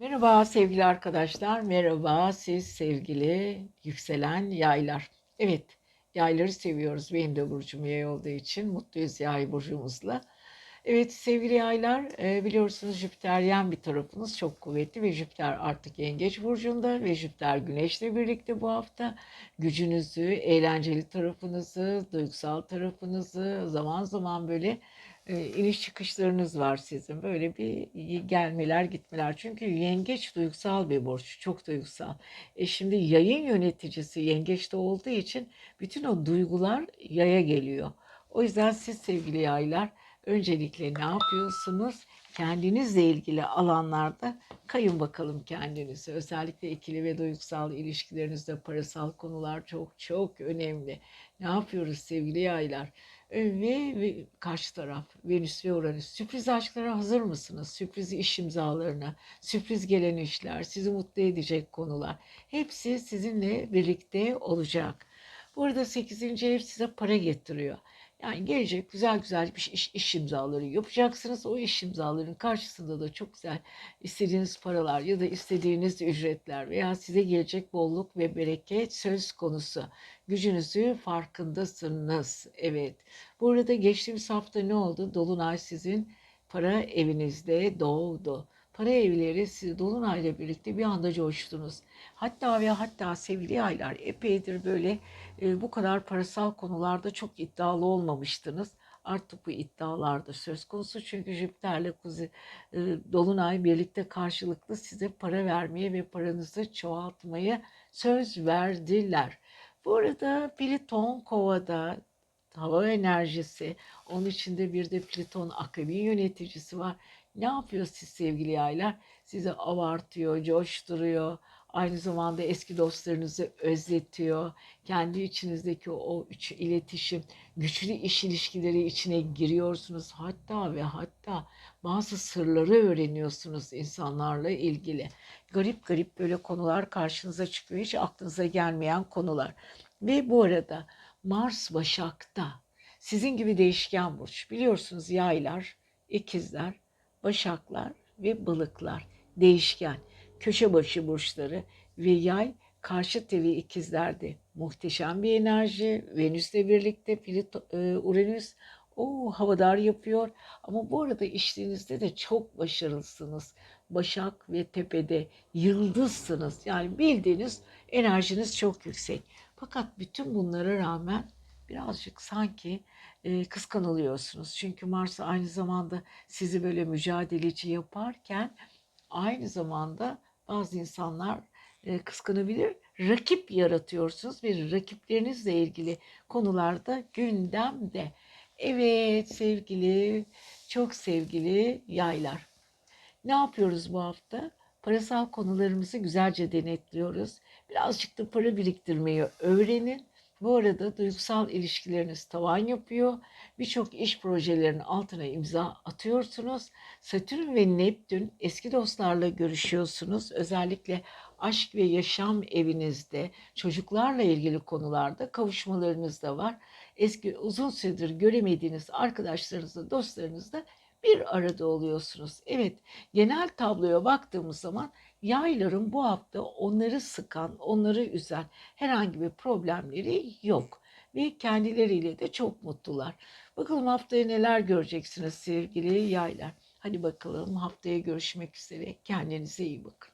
Merhaba sevgili arkadaşlar, merhaba siz sevgili yükselen yaylar. Evet, yayları seviyoruz. Benim de burcum yay olduğu için mutluyuz yay burcumuzla. Evet sevgili yaylar, e, biliyorsunuz Jüpiteryen bir tarafınız çok kuvvetli ve Jüpiter artık Yengeç burcunda ve Jüpiter Güneş'le birlikte bu hafta gücünüzü, eğlenceli tarafınızı, duygusal tarafınızı, zaman zaman böyle e, iniş çıkışlarınız var sizin. Böyle bir gelmeler gitmeler. Çünkü yengeç duygusal bir burç. Çok duygusal. E şimdi yayın yöneticisi yengeçte olduğu için bütün o duygular yaya geliyor. O yüzden siz sevgili yaylar öncelikle ne yapıyorsunuz? Kendinizle ilgili alanlarda kayın bakalım kendinizi. Özellikle ikili ve duygusal ilişkilerinizde parasal konular çok çok önemli. Ne yapıyoruz sevgili yaylar? E, Ve, ve karşı taraf Venüs ve Uranüs sürpriz aşklara hazır mısınız? Sürpriz iş imzalarına, sürpriz gelen işler, sizi mutlu edecek konular. Hepsi sizinle birlikte olacak. Bu arada 8. ev size para getiriyor. Yani gelecek güzel güzel bir iş, iş imzaları yapacaksınız. O iş imzalarının karşısında da çok güzel istediğiniz paralar ya da istediğiniz ücretler veya size gelecek bolluk ve bereket söz konusu. Gücünüzü farkındasınız. Evet. Bu arada geçtiğimiz hafta ne oldu? Dolunay sizin para evinizde doğdu. Para evleri siz Dolunay'la birlikte bir anda coştunuz. Hatta ve hatta sevgili aylar epeydir böyle e, bu kadar parasal konularda çok iddialı olmamıştınız. Artık bu iddialarda söz konusu çünkü Jüpiter'le Kuzey e, Dolunay birlikte karşılıklı size para vermeye ve paranızı çoğaltmaya söz verdiler. Bu arada Plüton Kova'da hava enerjisi, onun içinde bir de Plüton akrebin yöneticisi var. Ne yapıyor siz sevgili yaylar? Sizi abartıyor, coşturuyor. Aynı zamanda eski dostlarınızı özletiyor. Kendi içinizdeki o üç iletişim, güçlü iş ilişkileri içine giriyorsunuz. Hatta ve hatta bazı sırları öğreniyorsunuz insanlarla ilgili. Garip garip böyle konular karşınıza çıkıyor. Hiç aklınıza gelmeyen konular. Ve bu arada Mars Başak'ta sizin gibi değişken burç. Biliyorsunuz yaylar, ikizler, başaklar ve balıklar değişken. Köşe başı burçları ve yay karşı tevi ikizlerde muhteşem bir enerji. Venüs'le birlikte e, Uranüs o havadar yapıyor. Ama bu arada işlerinizde de çok başarılısınız. Başak ve tepede yıldızsınız. Yani bildiğiniz enerjiniz çok yüksek. Fakat bütün bunlara rağmen birazcık sanki e, kıskanılıyorsunuz. Çünkü Mars aynı zamanda sizi böyle mücadeleci yaparken aynı zamanda bazı insanlar e, kıskanabilir. Rakip yaratıyorsunuz ve rakiplerinizle ilgili konularda gündemde. Evet sevgili, çok sevgili yaylar. Ne yapıyoruz bu hafta? Parasal konularımızı güzelce denetliyoruz. Birazcık da para biriktirmeyi öğrenin. Bu arada duygusal ilişkileriniz tavan yapıyor. Birçok iş projelerinin altına imza atıyorsunuz. Satürn ve Neptün eski dostlarla görüşüyorsunuz. Özellikle aşk ve yaşam evinizde, çocuklarla ilgili konularda kavuşmalarınız da var. Eski uzun süredir göremediğiniz arkadaşlarınızla, dostlarınızla bir arada oluyorsunuz. Evet, genel tabloya baktığımız zaman yayların bu hafta onları sıkan, onları üzen herhangi bir problemleri yok. Ve kendileriyle de çok mutlular. Bakalım haftaya neler göreceksiniz sevgili yaylar. Hadi bakalım haftaya görüşmek üzere. Kendinize iyi bakın.